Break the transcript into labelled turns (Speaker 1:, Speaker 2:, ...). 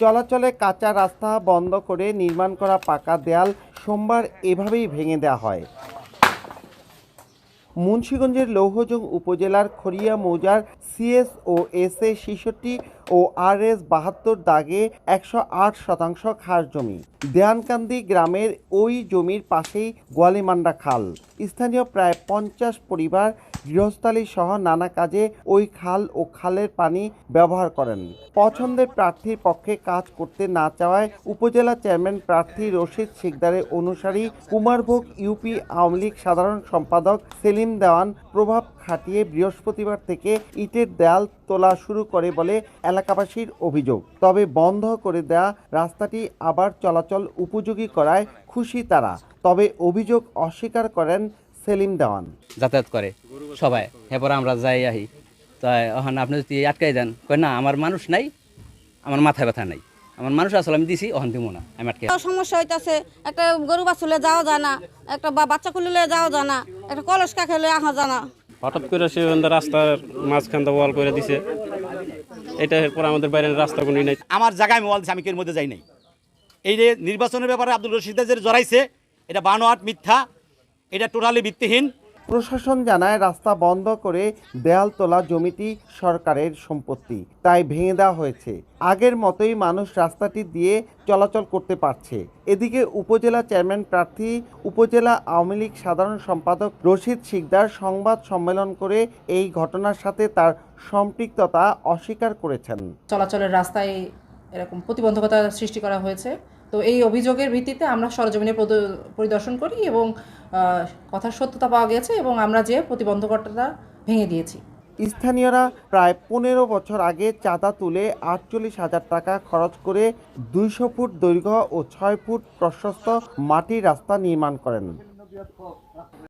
Speaker 1: চলাচলে কাঁচা রাস্তা বন্ধ করে নির্মাণ করা পাকা দেয়াল সোমবার এভাবেই ভেঙে দেওয়া হয়। মুন্সীগঞ্জের লৌহজং উপজেলার খড়িয়া মৌজার সিএস ও এস এ ছেষট্টি ও আর এস বাহাত্তর দাগে একশো আট শতাংশ খাস জমি। দেয়ানকান্দি গ্রামের ওই জমির পাশেই গোয়ালিমান্ডা খাল। স্থানীয় প্রায় পঞ্চাশ পরিবার গৃহস্থালী সহ নানা কাজে ওই খাল ও খালের পানি ব্যবহার করেন। পছন্দের প্রার্থীর পক্ষে কাজ করতে না চাওয়ায় উপজেলা চেয়ারম্যান প্রার্থী রশিদ শিকদারের অনুসারী কুমারভোগ ইউপি আওয়ামী লীগ সাধারণ সম্পাদক সেলিম দেওয়ান প্রভাব খাটিয়ে বৃহস্পতিবার থেকে ইটের দেয়াল তোলা শুরু করে বলে এলাকাবাসীর অভিযোগ। তবে বন্ধ করে দেয়া রাস্তাটি আবার চলাচল উপযোগী করায় খুশি তারা। তবে অভিযোগ অস্বীকার করেন সেলিম দেওয়ান।
Speaker 2: যাতায়াত করে সবাই। এরপর আমরা যাই, আহি। তাই ওখানে আপনি যদি আটকাই দেন না, আমার মানুষ নাই, আমার মাথায় ব্যথা নাই। আমার মানুষ আসলে আমি দিছি ওখান দিব না আমি আটকে
Speaker 3: সমস্যা হইতাছে একটা গরু বাছুলে যাওয়া যায় না একটা বা বাচ্চা খুলিলে যাওয়া যায় না একটা কলস কাকে আহা যায় না।
Speaker 4: হঠাৎ করে সে রাস্তার মাঝখান দিয়ে ওয়াল করে দিছে। এটা এরপর আমাদের বাইরে রাস্তা কোনো নাই।
Speaker 5: আমার জায়গায় মোবাইল দিছে, আমি কের মধ্যে যাই নাই? এই যে নির্বাচনের ব্যাপারে আব্দুল রশিদ যে জড়াইছে এটা বানোয়াট মিথ্যা এটা টোটালি ভিত্তিহীন।
Speaker 1: প্রশাসন জানায় রাস্তা বন্ধ করে দেয়াল তোলা জমিটি সরকারের সম্পত্তি। তাই ভেঙে দেওয়া হয়েছে। আগের মতোই মানুষ রাস্তাটি দিয়ে চলাচল করতে পারছে। এদিকে উপজেলা চেয়ারম্যান প্রার্থী, উপজেলা আওয়ামী লীগ সাধারণ সম্পাদক রশিদ শিকদার সংবাদ সম্মেলন করে এই ঘটনার সাথে তার সম্পৃক্ততা অস্বীকার করেছেন।
Speaker 6: চলাচলের রাস্তায় এরকম প্রতিবন্ধকতা সৃষ্টি করা হয়েছে। তো এই অভিযোগের ভিত্তিতে আমরা সরজমিনে পরিদর্শন করি এবং কথার সত্যতা পাওয়া গেছে এবং আমরা যে প্রতিবন্ধকতা ভেঙে দিয়েছি।
Speaker 1: স্থানীয়রা প্রায় পনেরো বছর আগে চাঁদা তুলে আটচল্লিশ হাজার টাকা খরচ করে দুইশো ফুট দৈর্ঘ্য ও ছয় ফুট প্রশস্ত মাটির রাস্তা নির্মাণ করেন।